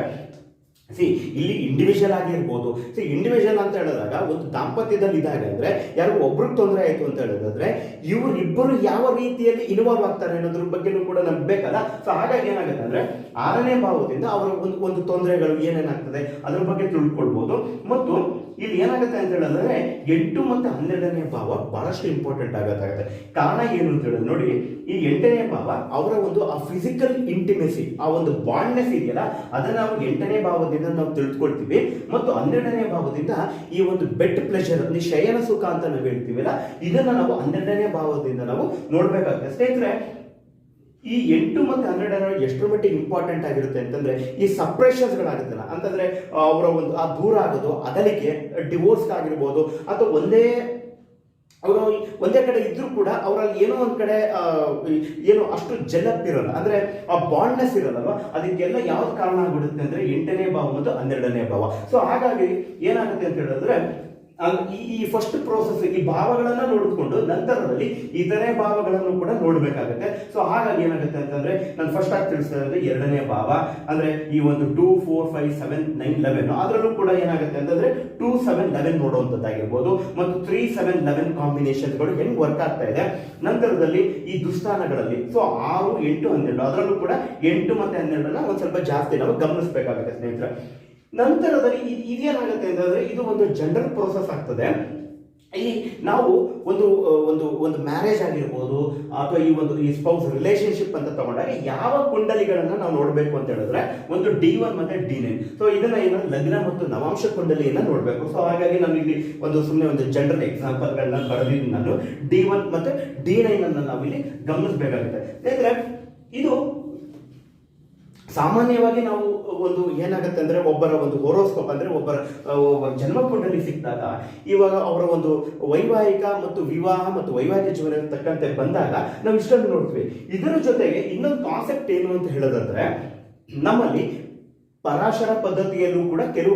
ಸಿ ಇಲ್ಲಿ ಇಂಡಿವಿಜುವಲ್ ಆಗಿರ್ಬೋದು ಸಿ ಇಂಡಿವಿಜುವಲ್ ಅಂತ ಹೇಳಿದಾಗ ಒಂದು ದಾಂಪತ್ಯದಲ್ಲಿ ಇದ್ದಾಗ ಅಂದ್ರೆ ಯಾರು ಒಬ್ರಿಗೆ ತೊಂದರೆ ಆಯ್ತು ಅಂತ ಹೇಳಿದ್ರೆ ಇವರಿಬ್ಬರು ಯಾವ ರೀತಿಯಲ್ಲಿ ಇನ್ವಾಲ್ವ್ ಆಗ್ತಾರೆ ಅನ್ನೋದ್ರ ಬಗ್ಗೆನೂ ಕೂಡ ನಮ್ಗೆ ಬೇಕಲ್ಲ. ಸೊ ಹಾಗಾಗಿ ಏನಾಗುತ್ತೆ ಅಂದ್ರೆ ಆರನೇ ಭಾವದಿಂದ ಅವರ ಒಂದು ಒಂದು ತೊಂದರೆಗಳು ಏನೇನಾಗ್ತದೆ ಅದ್ರ ಬಗ್ಗೆ ತಿಳ್ಕೊಳ್ಬಹುದು ಮತ್ತು ಇಲ್ಲಿ ಏನಾಗುತ್ತೆ ಅಂತ ಹೇಳಿದ್ರೆ ಎಂಟು ಮತ್ತು ಹನ್ನೆರಡನೇ ಭಾವ ಬಹಳಷ್ಟು ಇಂಪಾರ್ಟೆಂಟ್ ಆಗತ್ತಾಗುತ್ತೆ ಕಾರಣ ಏನು ಅಂತ ಹೇಳಿದ್ರೆ ನೋಡಿ, ಈ ಎಂಟನೇ ಭಾವ ಅವರ ಒಂದು, ಆ ಫಿಸಿಕಲ್ ಇಂಟಿಮೆಸಿ ಆ ಒಂದು ಬಾಂಡ್ನೆಸ್ ಇದೆಯಲ್ಲ, ಅದನ್ನ ನಾವು ಎಂಟನೇ ಭಾವದಿಂದ ನಾವು ತಿಳಿದುಕೊಳ್ತೀವಿ ಮತ್ತು ಹನ್ನೆರಡನೇ ಭಾವದಿಂದ ಈ ಒಂದು ಬೆಡ್ ಪ್ಲೆಷರ್ ಅಂದ್ರೆ ಶಯನ ಸುಖ ಅಂತ ನಾವು ಹೇಳ್ತೀವಲ್ಲ, ಇದನ್ನ ನಾವು ಹನ್ನೆರಡನೇ ಭಾವದಿಂದ ನಾವು ನೋಡ್ಬೇಕಾಗುತ್ತೆ. ಸ್ನೇಹಿತರೆ, ಈ ಎಂಟು ಮತ್ತು ಹನ್ನೆರಡರ ಎಷ್ಟರ ಮಟ್ಟಿಗೆ ಇಂಪಾರ್ಟೆಂಟ್ ಆಗಿರುತ್ತೆ ಅಂತಂದ್ರೆ, ಈ ಸಪ್ರೇಷನ್ಸ್ಗಳಾಗುತ್ತಲ್ಲ ಅಂತಂದ್ರೆ ಅವರ ಒಂದು, ಆ ದೂರ ಆಗೋದು, ಅಗಲಿಕೆ ಡಿವೋರ್ಸ್ ಆಗಿರ್ಬೋದು, ಅಥವಾ ಒಂದೇ ಅವರು ಒಂದೇ ಕಡೆ ಇದ್ರೂ ಕೂಡ ಅವರಲ್ಲಿ ಏನೋ ಒಂದ್ ಕಡೆ ಏನು ಅಷ್ಟು ಜಲಪ್ ಇರಲ್ಲ. ಅಂದ್ರೆ ಆ ಬಾಂಡ್ನೆಸ್ ಇರಲ್ಲಲ್ವಾ? ಅದಕ್ಕೆಲ್ಲ ಯಾವ್ದು ಕಾರಣ ಆಗ್ಬಿಡುತ್ತೆ ಅಂದ್ರೆ ಎಂಟನೇ ಭಾವ ಮತ್ತು ಹನ್ನೆರಡನೇ ಭಾವ. ಸೊ ಹಾಗಾಗಿ ಏನಾಗುತ್ತೆ ಅಂತ ಹೇಳಿದ್ರೆ ಈ ಫಸ್ಟ್ ಪ್ರೋಸೆಸ್ ಈ ಭಾವಗಳನ್ನ ನೋಡಿಕೊಂಡು ನಂತರದಲ್ಲಿ ಇತರೆ ಭಾವಗಳನ್ನು ಕೂಡ ನೋಡ್ಬೇಕಾಗುತ್ತೆ. ಸೊ ಹಾಗಾಗಿ ಏನಾಗುತ್ತೆ ಅಂತಂದ್ರೆ, ನಾನು ಫಸ್ಟ್ ಆಗಿ ತಿಳಿಸ್ತಾ ಇರೋದು ಎರಡನೇ ಭಾವ. ಅಂದ್ರೆ ಈ ಒಂದು two four five seven nine eleven ಅದರಲ್ಲೂ ಕೂಡ ಏನಾಗುತ್ತೆ ಅಂತಂದ್ರೆ ಟೂ ಸೆವೆನ್ ಲೆವೆನ್ ನೋಡುವಂಥದ್ದಾಗಿರ್ಬೋದು. ಮತ್ತು ತ್ರೀ ಸೆವೆನ್ ಲೆವೆನ್ ಕಾಂಬಿನೇಷನ್ಗಳು ಹೆಂಗ್ ವರ್ಕ್ ಆಗ್ತಾ ಇದೆ. ನಂತರದಲ್ಲಿ ಈ ದುಸ್ಥಾನಗಳಲ್ಲಿ ಸೊ ಆರು, ಎಂಟು, ಹನ್ನೆರಡು, ಅದರಲ್ಲೂ ಕೂಡ ಎಂಟು ಮತ್ತೆ ಹನ್ನೆರಡನ್ನ ಒಂದ್ ಸ್ವಲ್ಪ ಜಾಸ್ತಿ ನಾವು ಗಮನಿಸಬೇಕಾಗುತ್ತೆ ಸ್ನೇಹಿತರೆ. ನಂತರದಲ್ಲಿ ಇದ್- ಇದೇನಾಗುತ್ತೆ ಅಂತಂದ್ರೆ ಇದು ಒಂದು ಜನರಲ್ ಪ್ರೋಸೆಸ್ ಆಗ್ತದೆ. ಇಲ್ಲಿ ನಾವು ಒಂದು ಒಂದು ಒಂದು ಮ್ಯಾರೇಜ್ ಆಗಿರ್ಬೋದು, ಅಥವಾ ಈ ಒಂದು, ಈ ಸ್ಪೌಸ್ ರಿಲೇಶನ್ಶಿಪ್ ಅಂತ ತಗೊಂಡಾಗ ಯಾವ ಕುಂಡಲಿಗಳನ್ನ ನಾವು ನೋಡಬೇಕು ಅಂತ ಹೇಳಿದ್ರೆ ಒಂದು ಡಿ ಒನ್ ಮತ್ತೆ ಡಿ ನೈನ್ ಸೊ ಇದನ್ನ ಏನು ಲಗ್ನ ಮತ್ತು ನವಾಂಶ ಕುಂಡಲಿಯನ್ನ ನೋಡಬೇಕು. ಸೊ ಹಾಗಾಗಿ ನಾನು ಇಲ್ಲಿ ಒಂದು ಸುಮ್ಮನೆ ಒಂದು ಜನರಲ್ ಎಕ್ಸಾಂಪಲ್ಗಳನ್ನ ಬರೆದಿದ್ದೀನಿ ನಾನು. ಡಿ ಒನ್ ಮತ್ತೆ ಡಿ ನೈನ್ ಅನ್ನ ಇಲ್ಲಿ ಗಮನಿಸಬೇಕಾಗುತ್ತೆ. ಯಾಕಂದ್ರೆ ಇದು ಸಾಮಾನ್ಯವಾಗಿ ನಾವು ಒಂದು ಏನಾಗುತ್ತೆ ಅಂದ್ರೆ ಒಬ್ಬರ ಒಂದು ಹೋರೋಸ್ಕೋಪ್ ಅಂದ್ರೆ ಒಬ್ಬರ ಜನ್ಮ ಕುಂಡಲಿ ಸಿಕ್ಕಿದಾಗ, ಇವಾಗ ಅವರ ಒಂದು ವೈವಾಹಿಕ ಮತ್ತು ವಿವಾಹ ಮತ್ತು ವೈವಾಹಿಕ ಜೀವನ ತಕ್ಕಂತೆ ಬಂದಾಗ ನಾವು ಇಷ್ಟನ್ನು ನೋಡ್ತೀವಿ. ಇದರ ಜೊತೆಗೆ ಇನ್ನೊಂದು ಕಾನ್ಸೆಪ್ಟ್ ಏನು ಅಂತ ಹೇಳೋದಂದ್ರೆ, ನಮ್ಮಲ್ಲಿ ಪರಾಶರ ಪದ್ಧತಿಯಲ್ಲೂ ಕೂಡ ಕೆಲವು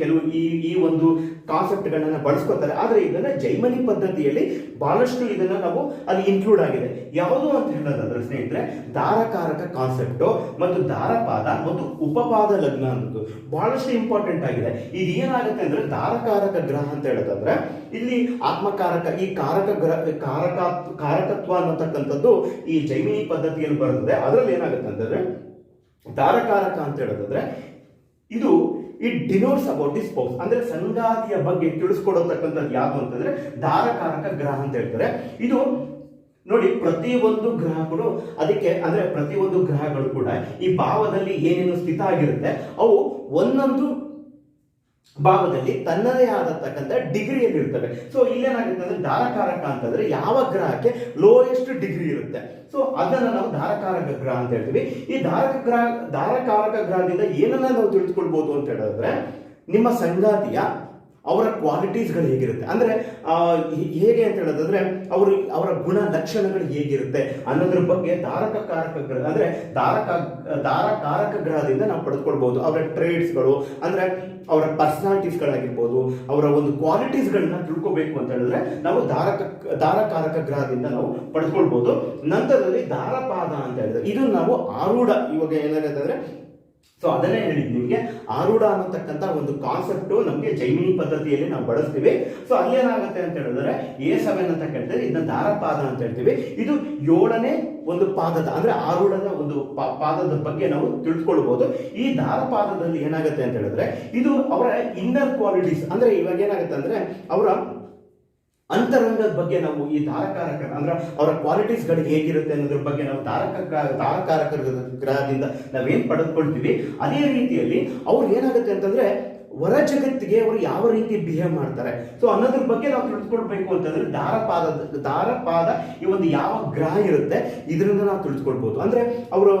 ಕೆಲವು ಈ ಈ ಒಂದು ಕಾನ್ಸೆಪ್ಟ್ಗಳನ್ನು ಬಳಸ್ಕೊತಾರೆ. ಆದ್ರೆ ಇದನ್ನ ಜೈಮನಿ ಪದ್ಧತಿಯಲ್ಲಿ ಬಹಳಷ್ಟು ಇದನ್ನ ನಾವು ಅಲ್ಲಿ ಇನ್ಕ್ಲೂಡ್ ಆಗಿದೆ. ಯಾವುದು ಅಂತ ಹೇಳೋದಾದ್ರೆ ಸ್ನೇಹಿತರೆ ದಾರಕಾರಕ ಕಾನ್ಸೆಪ್ಟ್ ಮತ್ತು ದಾರಪಾದ ಮತ್ತು ಉಪಪಾದ ಲಗ್ನ ಅನ್ನೋದು ಬಹಳಷ್ಟು ಇಂಪಾರ್ಟೆಂಟ್ ಆಗಿದೆ. ಇದು ಏನಾಗುತ್ತೆ ಅಂದ್ರೆ ದಾರಕಾರಕ ಗ್ರಹ ಅಂತ ಹೇಳೋದಾದ್ರೆ, ಇಲ್ಲಿ ಆತ್ಮಕಾರಕ ಈ ಕಾರಕ ಗ್ರಹ ಕಾರಕ ಕಾರಕತ್ವ ಅನ್ನತಕ್ಕಂಥದ್ದು ಈ ಜೈಮಿನಿ ಪದ್ಧತಿಯಲ್ಲಿ ಬರುತ್ತದೆ ಅದರಲ್ಲಿ ಏನಾಗುತ್ತೆ ಅಂತಂದ್ರೆ ದಾರಕಾರಕ ಅಂತ ಹೇಳೋದಾದ್ರೆ, ಇದು it denotes about the spouse ಅಂದ್ರೆ ಸಂಗಾತಿಯ ಬಗ್ಗೆ ತಿಳಿಸ್ಕೊಡತಕ್ಕಂಥದ್ದು ಯಾವುದು ಅಂತಂದ್ರೆ ಧಾರಕಾರಕ ಗ್ರಹ ಅಂತ ಹೇಳ್ತಾರೆ. ಇದು ನೋಡಿ ಪ್ರತಿಯೊಂದು ಗ್ರಹಗಳು ಅದಕ್ಕೆ, ಅಂದ್ರೆ ಪ್ರತಿಯೊಂದು ಗ್ರಹಗಳು ಕೂಡ ಈ ಭಾವದಲ್ಲಿ ಏನೇನು ಸ್ಥಿತ ಆಗಿರುತ್ತೆ, ಅವು ಒಂದೊಂದು ಭಾವದಲ್ಲಿ ತನ್ನದೇ ಆದತಕ್ಕಂಥ ಡಿಗ್ರಿಯಲ್ಲಿ ಇರ್ತವೆ ಸೊ ಇಲ್ಲೇನಾಗುತ್ತೆ ಅಂದ್ರೆ ಧಾರಕಾರಕ ಅಂತಂದ್ರೆ ಯಾವ ಗ್ರಹಕ್ಕೆ ಲೋಯೆಸ್ಟ್ ಡಿಗ್ರಿ ಇರುತ್ತೆ. ಸೊ ಅದನ್ನ ನಾವು ಧಾರಕಾರಕ ಗ್ರಹ ಅಂತ ಹೇಳ್ತೀವಿ. ಈ ಧಾರಕ ಗ್ರಹ, ಧಾರಕಾರಕ ಗ್ರಹದಿಂದ ಏನನ್ನ ನಾವು ತಿಳಿದುಕೊಳ್ಬಹುದು ಅಂತ ಹೇಳಿದ್ರೆ, ನಿಮ್ಮ ಸಂಗಾತಿಯ ಅವರ ಕ್ವಾಲಿಟೀಸ್ಗಳು ಹೇಗಿರುತ್ತೆ? ಅಂದರೆ ಹೇಗೆ ಅಂತ ಹೇಳೋದಾದ್ರೆ, ಅವರು, ಅವರ ಗುಣ ಲಕ್ಷಣಗಳು ಹೇಗಿರುತ್ತೆ ಅನ್ನೋದ್ರ ಬಗ್ಗೆ ಧಾರಕ ಕಾರಕ ಗ್ರಹ ಅಂದರೆ ಧಾರಕ ಧಾರಕಾರಕ ಗ್ರಹದಿಂದ ನಾವು ಪಡೆದುಕೊಳ್ಬಹುದು. ಅವರ ಟ್ರೇಡ್ಸ್ಗಳು ಅಂದರೆ ಅವರ ಪರ್ಸನಾಲಿಟೀಸ್ಗಳಾಗಿರ್ಬೋದು ಅವರ ಒಂದು ಕ್ವಾಲಿಟೀಸ್ಗಳನ್ನ ತಿಳ್ಕೊಬೇಕು ಅಂತ ಹೇಳಿದ್ರೆ, ನಾವು ಧಾರಕ ಧಾರಕಾರಕ ಗ್ರಹದಿಂದ ನಾವು ಪಡೆದುಕೊಳ್ಬಹುದು. ನಂತರದಲ್ಲಿ ಧಾರಪಾದ ಅಂತ ಹೇಳಿದ್ರೆ ಇದು ನಾವು ಆರೂಢ ಇವಾಗ ಏನಾಗುತ್ತೆ ಅಂದ್ರೆ ಸೊ ಅದನ್ನೇ ಹೇಳಿದ್ದು ನಿಮಗೆ ಆರೂಢ ಅನ್ನತಕ್ಕಂಥ ಒಂದು ಕಾನ್ಸೆಪ್ಟ್ ನಮಗೆ ಜೈಮಿನಿ ಪದ್ಧತಿಯಲ್ಲಿ ನಾವು ಬಳಸ್ತೀವಿ. ಸೊ ಅಲ್ಲೇನಾಗುತ್ತೆ ಅಂತ ಹೇಳಿದ್ರೆ ಎ ಸೆವೆನ್ ಅಂತ ಕೇಳ್ತಾರೆ ಇದನ್ನ ದಾರಪಾದ ಅಂತ ಹೇಳ್ತೀವಿ. ಇದು ಏಳನೇ ಒಂದು ಪಾದದ, ಅಂದ್ರೆ ಆರೂಢದ ಒಂದು ಪಾದದ ಬಗ್ಗೆ ನಾವು ತಿಳ್ಕೊಳ್ಬಹುದು ಈ ದಾರಪಾದದಲ್ಲಿ ಏನಾಗುತ್ತೆ ಅಂತ ಹೇಳಿದ್ರೆ ಇದು ಅವರ ಇನ್ನರ್ ಕ್ವಾಲಿಟೀಸ್ ಅಂದ್ರೆ ಇವಾಗ ಏನಾಗುತ್ತೆ ಅಂದ್ರೆ ಅವರ ಅಂತರಂಗದ ಬಗ್ಗೆ ನಾವು ಈ ಧಾರಕಾರಕ, ಅಂದ್ರೆ ಅವರ ಕ್ವಾಲಿಟೀಸ್ಗಳು ಹೇಗಿರುತ್ತೆ ಅನ್ನೋದ್ರ ಬಗ್ಗೆ ನಾವು ಧಾರಕ ಧಾರಕಾರಕ ಗ್ರಹದಿಂದ ನಾವೇನ್ ಪಡೆದುಕೊಳ್ತೀವಿ, ಅದೇ ರೀತಿಯಲ್ಲಿ ಅವ್ರು ಏನಾಗುತ್ತೆ ಅಂತಂದ್ರೆ ಹೊರ ಜಗತ್ತಿಗೆ ಅವರು ಯಾವ ರೀತಿ ಬಿಹೇವ್ ಮಾಡ್ತಾರೆ. ಸೊ ಅನ್ನೋದ್ರ ಬಗ್ಗೆ ನಾವು ತಿಳಿದುಕೊಳ್ಬೇಕು ಅಂತಂದ್ರೆ ದಾರಪಾದ ದಾರಪಾದ ಈ ಒಂದು ಯಾವ ಗ್ರಹ ಇರುತ್ತೆ, ಇದರಿಂದ ನಾವು ತಿಳಿದುಕೊಳ್ಬಹುದು ಅಂದ್ರೆ ಅವರು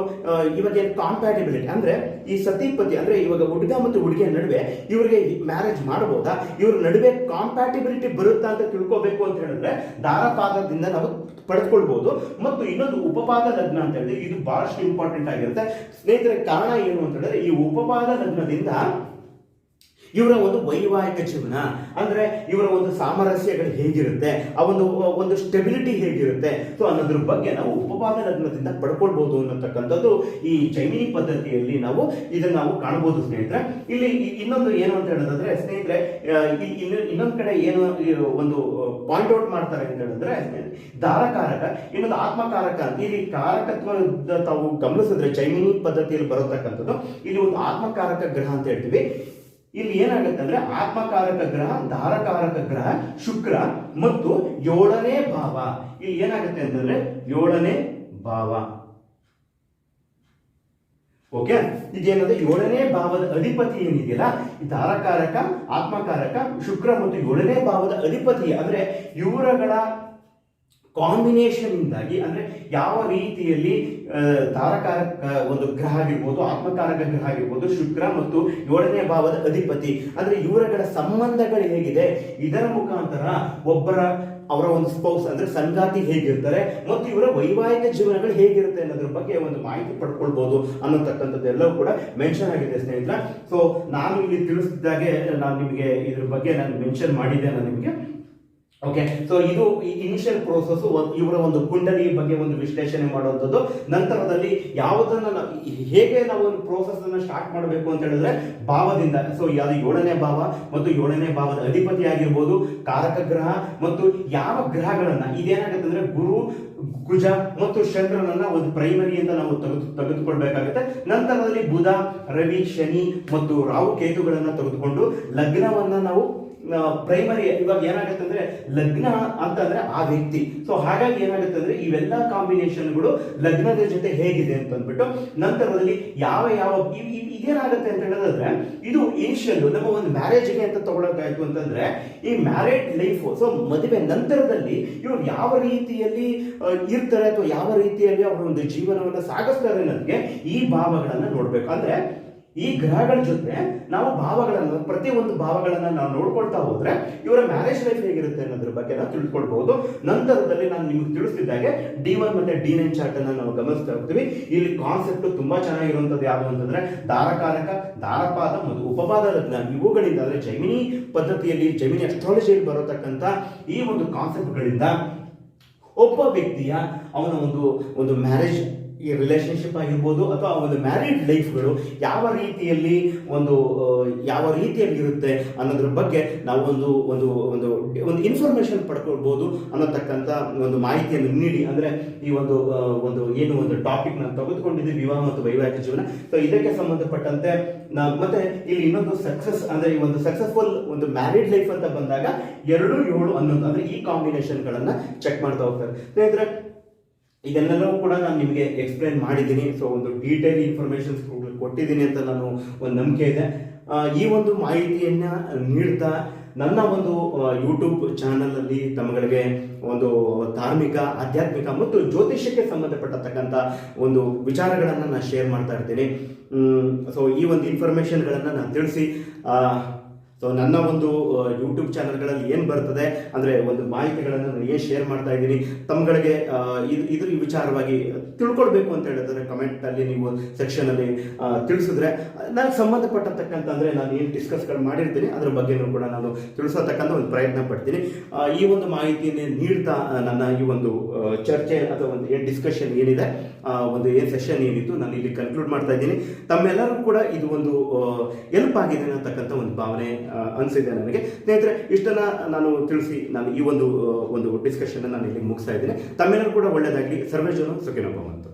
ಇವಾಗ ಏನು ಕಾಂಪ್ಯಾಟಿಬಿಲಿಟಿ ಅಂದ್ರೆ ಈ ಸತಿಪತಿ, ಅಂದ್ರೆ ಇವಾಗ ಹುಡುಗ ಮತ್ತು ಹುಡುಗಿಯ ನಡುವೆ ಇವರಿಗೆ ಮ್ಯಾರೇಜ್ ಮಾಡಬಹುದಾ? ಇವ್ರ ನಡುವೆ ಕಾಂಪ್ಯಾಟಿಬಿಲಿಟಿ ಬರುತ್ತಾ ಅಂತ ತಿಳ್ಕೊಬೇಕು ಅಂತ ಹೇಳಿದ್ರೆ ದಾರಪಾದದಿಂದ ನಾವು ಪಡೆದುಕೊಳ್ಬಹುದು ಮತ್ತು ಇನ್ನೊಂದು ಉಪಪಾದ ಲಗ್ನ ಅಂತ ಹೇಳಿದ್ರೆ ಇದು ಬಹಳಷ್ಟು ಇಂಪಾರ್ಟೆಂಟ್ ಆಗಿರುತ್ತೆ. ಸ್ನೇಹಿತರೆ, ಕಾರಣ ಏನು ಅಂತ ಹೇಳಿದ್ರೆ ಈ ಉಪಪಾದ ಲಗ್ನದಿಂದ ಇವರ ಒಂದು ವೈವಾಹಿಕ ಜೀವನ, ಅಂದ್ರೆ ಇವರ ಒಂದು ಸಾಮರಸ್ಯಗಳು ಹೇಗಿರುತ್ತೆ, ಆ ಒಂದು ಒಂದು ಸ್ಟೆಬಿಲಿಟಿ ಹೇಗಿರುತ್ತೆ. ಸೊ ಅನ್ನೋದ್ರ ಬಗ್ಗೆ ನಾವು ಉಪವಾದ ಲಗ್ನದಿಂದ ಪಡ್ಕೊಳ್ಬಹುದು ಅನ್ನತಕ್ಕಂಥದ್ದು ಈ ಜೈಮಿನಿ ಪದ್ಧತಿಯಲ್ಲಿ ನಾವು ಇದನ್ನ ನಾವು ಕಾಣಬಹುದು ಸ್ನೇಹಿತರೆ. ಇಲ್ಲಿ ಇನ್ನೊಂದು ಏನು ಅಂತ ಹೇಳೋದಂದ್ರೆ, ಸ್ನೇಹಿತರೆ ಇನ್ನೊಂದು ಕಡೆ ಏನು ಒಂದು ಪಾಯಿಂಟ್ ಔಟ್ ಮಾಡ್ತಾರೆ ಅಂತ ಹೇಳಿದ್ರೆ ಧಾರಕಾರಕ, ಇನ್ನೊಂದು ಆತ್ಮಕಾರಕ. ಅಂತ ಇಲ್ಲಿ ಕಾರಕತ್ವ ತಾವು ಗಮನಿಸಿದ್ರೆ ಜೈಮಿನಿ ಪದ್ಧತಿಯಲ್ಲಿ ಬರತಕ್ಕಂಥದ್ದು, ಇಲ್ಲಿ ಒಂದು ಆತ್ಮಕಾರಕ ಗ್ರಹ ಅಂತ ಹೇಳ್ತೀವಿ. ಇಲ್ಲಿ ಏನಾಗುತ್ತೆ ಅಂದ್ರೆ ಆತ್ಮಕಾರಕ ಗ್ರಹ, ಧಾರಕಾರಕ ಗ್ರಹ, ಶುಕ್ರ ಮತ್ತು ಏಳನೇ ಭಾವ. ಇಲ್ಲಿ ಏನಾಗುತ್ತೆ ಅಂತಂದ್ರೆ ಏಳನೇ ಭಾವ. ಓಕೆ? ಇದೇನಂದ್ರೆ ಏಳನೇ ಭಾವದ ಅಧಿಪತಿ ಏನಿದೆಯಲ್ಲ, ಈ ಧಾರಕಾರಕ, ಆತ್ಮಕಾರಕ, ಶುಕ್ರ ಮತ್ತು ಏಳನೇ ಭಾವದ ಅಧಿಪತಿ. ಅಂದ್ರೆ ಇವರಗಳ ಕಾಂಬಿನೇಷನ್ ಇಂದಾಗಿ ಅಂದ್ರೆ ಯಾವ ರೀತಿಯಲ್ಲಿ ತಾರಕಾರಕ ಒಂದು ಗ್ರಹ ಆಗಿರ್ಬೋದು ಆತ್ಮಕಾರಕ ಗ್ರಹ ಆಗಿರ್ಬೋದು, ಶುಕ್ರ ಮತ್ತು ಏಳನೇ ಭಾವದ ಅಧಿಪತಿ. ಅಂದ್ರೆ ಇವರಗಳ ಸಂಬಂಧಗಳು ಹೇಗಿದೆ? ಇದರ ಮುಖಾಂತರ ಒಬ್ಬರ, ಅವರ ಒಂದು ಸ್ಪೌಸ್ ಅಂದ್ರೆ ಸಂಗಾತಿ ಹೇಗಿರ್ತಾರೆ ಮತ್ತು ಇವರ ವೈವಾಹಿಕ ಜೀವನಗಳು ಹೇಗಿರುತ್ತೆ ಅನ್ನೋದ್ರ ಬಗ್ಗೆ ಒಂದು ಮಾಹಿತಿ ಪಡ್ಕೊಳ್ಬಹುದು ಅನ್ನೋತಕ್ಕಂಥದ್ದು ಎಲ್ಲವೂ ಕೂಡ ಮೆನ್ಷನ್ ಆಗಿದೆ ಸ್ನೇಹಿತರ. ಸೊ ನಾನು ಇಲ್ಲಿ ತಿಳಿಸಿದ್ದಾಗೆ ನಾನು ನಿಮಗೆ ಇದ್ರ ಬಗ್ಗೆ ನಾನು ಮೆನ್ಷನ್ ಮಾಡಿದ್ದೆ ನಾನು ನಿಮಗೆ ಓಕೆ ಸೊ ಇದು ಇನಿಷಿಯಲ್ ಪ್ರೋಸೆಸ್ ಇವರ ಒಂದು ಕುಂಡಲಿ ಬಗ್ಗೆ ಒಂದು ವಿಶ್ಲೇಷಣೆ ಮಾಡುವಂಥದ್ದು. ನಂತರದಲ್ಲಿ ಯಾವುದನ್ನ ಹೇಗೆ ನಾವು ಒಂದು ಪ್ರೋಸೆಸ್ ಅನ್ನು ಸ್ಟಾರ್ಟ್ ಮಾಡಬೇಕು ಅಂತ ಹೇಳಿದ್ರೆ ಭಾವದಿಂದ ಸೊ ಯಾವುದು ಏಳನೇ ಭಾವ ಮತ್ತು ಏಳನೇ ಭಾವದ ಅಧಿಪತಿ ಆಗಿರ್ಬೋದು, ಕಾರಕ ಗ್ರಹ ಮತ್ತು ಯಾವ ಗ್ರಹಗಳನ್ನ, ಇದೇನಾಗುತ್ತೆ ಅಂದ್ರೆ ಗುರು, ಕುಜ ಮತ್ತು ಚಂದ್ರನನ್ನ ಒಂದು ಪ್ರೈಮರಿ ಅಂತ ನಾವು ತೆಗೆದು, ತೆಗೆದುಕೊಳ್ಬೇಕಾಗುತ್ತೆ. ನಂತರದಲ್ಲಿ ಬುಧ, ರವಿ, ಶನಿ ಮತ್ತು ರಾಹು ಕೇತುಗಳನ್ನ ತೆಗೆದುಕೊಂಡು ಲಗ್ನವನ್ನ ನಾವು ಪ್ರೈಮರಿ ಇವಾಗ ಏನಾಗುತ್ತೆ ಅಂದ್ರೆ ಲಗ್ನ ಅಂತಂದ್ರೆ ಆ ವ್ಯಕ್ತಿ. ಸೊ ಹಾಗಾಗಿ ಏನಾಗುತ್ತೆ ಅಂದ್ರೆ ಇವೆಲ್ಲ ಕಾಂಬಿನೇಷನ್ಗಳು ಲಗ್ನದ ಜೊತೆ ಹೇಗಿದೆ ಅಂತ ಅಂದ್ಬಿಟ್ಟು ನಂತರದಲ್ಲಿ ಯಾವ ಯಾವ ಇದೇನಾಗುತ್ತೆ ಅಂತ ಹೇಳೋದಾದ್ರೆ ಇದು ಇನಿಷಿಯಲ್ ನಮ್ಮ ಒಂದು ಮ್ಯಾರೇಜ್ಗೆ ಅಂತ ತಗೊಳಕಾಯ್ತು ಅಂತಂದ್ರೆ ಈ ಮ್ಯಾರೇಡ್ ಲೈಫ್ ಸೊ ಮದುವೆ ನಂತರದಲ್ಲಿ ಇವ್ರು ಯಾವ ರೀತಿಯಲ್ಲಿ ಇರ್ತಾರೆ ಅಥವಾ ಯಾವ ರೀತಿಯಲ್ಲಿ ಅವರ ಒಂದು ಜೀವನವನ್ನು ಸಾಗಿಸ್ತಾರೆ ಅನ್ನೋದಕ್ಕೆ ಈ ಭಾವಗಳನ್ನ ನೋಡ್ಬೇಕು. ಅಂದ್ರೆ ಈ ಗ್ರಹಗಳ ಜೊತೆ ನಾವು ಭಾವಗಳನ್ನು ಪ್ರತಿ ಒಂದು ಭಾವಗಳನ್ನು ನಾವು ನೋಡ್ಕೊಳ್ತಾ ಹೋದ್ರೆ ಇವರ ಮ್ಯಾರೇಜ್ ಲೈಫ್ ಹೇಗಿರುತ್ತೆ ಅನ್ನೋದ್ರ ಬಗ್ಗೆ ನಾವು ತಿಳ್ಕೊಳ್ಬಹುದು. ನಂತರದಲ್ಲಿ ನಾನು ನಿಮ್ಗೆ ತಿಳಿಸ್ತಿದ್ದಾಗೆ ಡಿ ಒನ್ ಮತ್ತೆ ಡಿ ನೈನ್ ಚಾರ್ಟ್ ಅನ್ನ ನಾವು ಗಮನಿಸ್ತಾ ಹೋಗ್ತೀವಿ. ಇಲ್ಲಿ ಕಾನ್ಸೆಪ್ಟ್ ತುಂಬಾ ಚೆನ್ನಾಗಿರುವಂತದ್ದು ಯಾವುದು ಅಂತಂದ್ರೆ ಧಾರಕಾರಕ, ಧಾರಪಾದ ಮತ್ತು ಉಪಪಾದ ಲಗ್ನ ಇವುಗಳಿಂದ ಅಂದ್ರೆ ಜೈಮಿನಿ ಪದ್ಧತಿಯಲ್ಲಿ, ಜೈಮಿನಿ ಅಸ್ಟ್ರಾಲಜಿಯಲ್ಲಿ ಬರತಕ್ಕಂತ ಈ ಒಂದು ಕಾನ್ಸೆಪ್ಟ್ಗಳಿಂದ ಒಬ್ಬ ವ್ಯಕ್ತಿಯ ಅವನ ಒಂದು ಒಂದು ಮ್ಯಾರೇಜ್ ಈ ರಿಲೇಶನ್ಶಿಪ್ ಆಗಿರ್ಬೋದು ಅಥವಾ ಒಂದು ಮ್ಯಾರಿಡ್ ಲೈಫ್ಗಳು ಯಾವ ರೀತಿಯಲ್ಲಿ ಒಂದು ಯಾವ ರೀತಿಯಲ್ಲಿ ಇರುತ್ತೆ ಅನ್ನೋದ್ರ ಬಗ್ಗೆ ನಾವು ಒಂದು ಒಂದು ಒಂದು ಒಂದು ಇನ್ಫಾರ್ಮೇಶನ್ ಪಡ್ಕೊಳ್ಬೋದು ಅನ್ನೋತಕ್ಕಂಥ ಒಂದು ಮಾಹಿತಿಯನ್ನು ನೀಡಿ. ಅಂದರೆ ಈ ಒಂದು ಒಂದು ಏನು ಒಂದು ಟಾಪಿಕ್ ನಾನು ತೆಗೆದುಕೊಂಡಿದ್ದೀವಿ ವಿವಾಹ ಮತ್ತು ವೈವಾಹಿಕ ಜೀವನ. ಸೊ ಇದಕ್ಕೆ ಸಂಬಂಧಪಟ್ಟಂತೆ ಮತ್ತೆ ಇಲ್ಲಿ ಇನ್ನೊಂದು ಸಕ್ಸಸ್ ಅಂದರೆ ಈ ಒಂದು ಸಕ್ಸಸ್ಫುಲ್ ಒಂದು ಮ್ಯಾರಿಡ್ ಲೈಫ್ ಅಂತ ಬಂದಾಗ ಎರಡು ಏಳು ಅನ್ನೋದು, ಅಂದರೆ ಈ ಕಾಂಬಿನೇಷನ್ಗಳನ್ನು ಚೆಕ್ ಮಾಡ್ತಾ ಹೋಗ್ತಾರೆ. ಸ್ನೇಹಿತರೆ ಇದನ್ನೆಲ್ಲವೂ ಕೂಡ ನಾನು ನಿಮಗೆ ಎಕ್ಸ್ಪ್ಲೈನ್ ಮಾಡಿದ್ದೀನಿ. ಸೊ ಒಂದು ಡೀಟೇಲ್ ಇನ್ಫಾರ್ಮೇಶನ್ಸ್ ಕೊಟ್ಟಿದ್ದೀನಿ ಅಂತ ನಾನು ಒಂದು ನಂಬಿಕೆ ಇದೆ. ಈ ಒಂದು ಮಾಹಿತಿಯನ್ನ ನೀಡ್ತಾ ನನ್ನ ಒಂದು ಯೂಟ್ಯೂಬ್ ಚಾನಲಲ್ಲಿ ತಮ್ಮಗಳಿಗೆ ಒಂದು ಧಾರ್ಮಿಕ, ಆಧ್ಯಾತ್ಮಿಕ ಮತ್ತು ಜ್ಯೋತಿಷ್ಯಕ್ಕೆ ಸಂಬಂಧಪಟ್ಟತಕ್ಕಂಥ ಒಂದು ವಿಚಾರಗಳನ್ನು ನಾನು ಶೇರ್ ಮಾಡ್ತಾ ಇರ್ತೀನಿ. ಸೊ ಈ ಒಂದು ಇನ್ಫಾರ್ಮೇಷನ್ಗಳನ್ನು ನಾನು ತಿಳಿಸಿ ಸೊ ನನ್ನ ಒಂದು ಯೂಟ್ಯೂಬ್ ಚಾನಲ್ಗಳಲ್ಲಿ ಏನು ಬರ್ತದೆ, ಅಂದರೆ ಒಂದು ಮಾಹಿತಿಗಳನ್ನು ನಾನು ಏನು ಶೇರ್ ಮಾಡ್ತಾ ಇದ್ದೀನಿ ತಮ್ಮಗಳಿಗೆ ಇದು ಇದ್ರ ವಿಚಾರವಾಗಿ ತಿಳ್ಕೊಳ್ಬೇಕು ಅಂತ ಹೇಳಿದ್ರೆ ಕಮೆಂಟಲ್ಲಿ ನೀವು ಸೆಕ್ಷನಲ್ಲಿ ತಿಳಿಸಿದ್ರೆ, ನನಗೆ ಸಂಬಂಧಪಟ್ಟತಕ್ಕಂಥ ಅಂದರೆ ನಾನು ಏನು ಡಿಸ್ಕಸ್ಗಳು ಮಾಡಿರ್ತೀನಿ, ಅದ್ರ ಬಗ್ಗೆನೂ ಕೂಡ ನಾನು ತಿಳಿಸತಕ್ಕಂಥ ಒಂದು ಪ್ರಯತ್ನ ಪಡ್ತೀನಿ. ಈ ಒಂದು ಮಾಹಿತಿಯನ್ನು ನೀಡ್ತಾ ನನ್ನ ಈ ಒಂದು ಚರ್ಚೆ ಅಥವಾ ಒಂದು ಏನು ಡಿಸ್ಕಷನ್ ಏನಿದೆ ಒಂದು ಏನು ಸೆಷನ್ ಏನಿತ್ತು, ನಾನು ಇಲ್ಲಿ ಕನ್ಕ್ಲೂಡ್ ಮಾಡ್ತಾ ಇದ್ದೀನಿ. ತಮ್ಮೆಲ್ಲರೂ ಕೂಡ ಇದು ಒಂದು ಎಲ್ಪ್ ಆಗಿದೆ ಅನ್ನತಕ್ಕಂಥ ಒಂದು ಭಾವನೆ ಅನಿಸಿದೆ ನನಗೆ. ಸ್ನೇಹಿತರೆ, ಇಷ್ಟನ್ನ ನಾನು ತಿಳಿಸಿ ನಾನು ಈ ಒಂದು ಒಂದು ಡಿಸ್ಕಷನ್ ನಾನು ಇಲ್ಲಿ ಮುಗಿಸ್ತಾ ಇದ್ದೀನಿ. ತಮ್ಮೆಲ್ಲರೂ ಕೂಡ ಒಳ್ಳೆಯದಾಗಲಿ ಸುಖಿನ ಸುಖಿನೋಭವಂತು.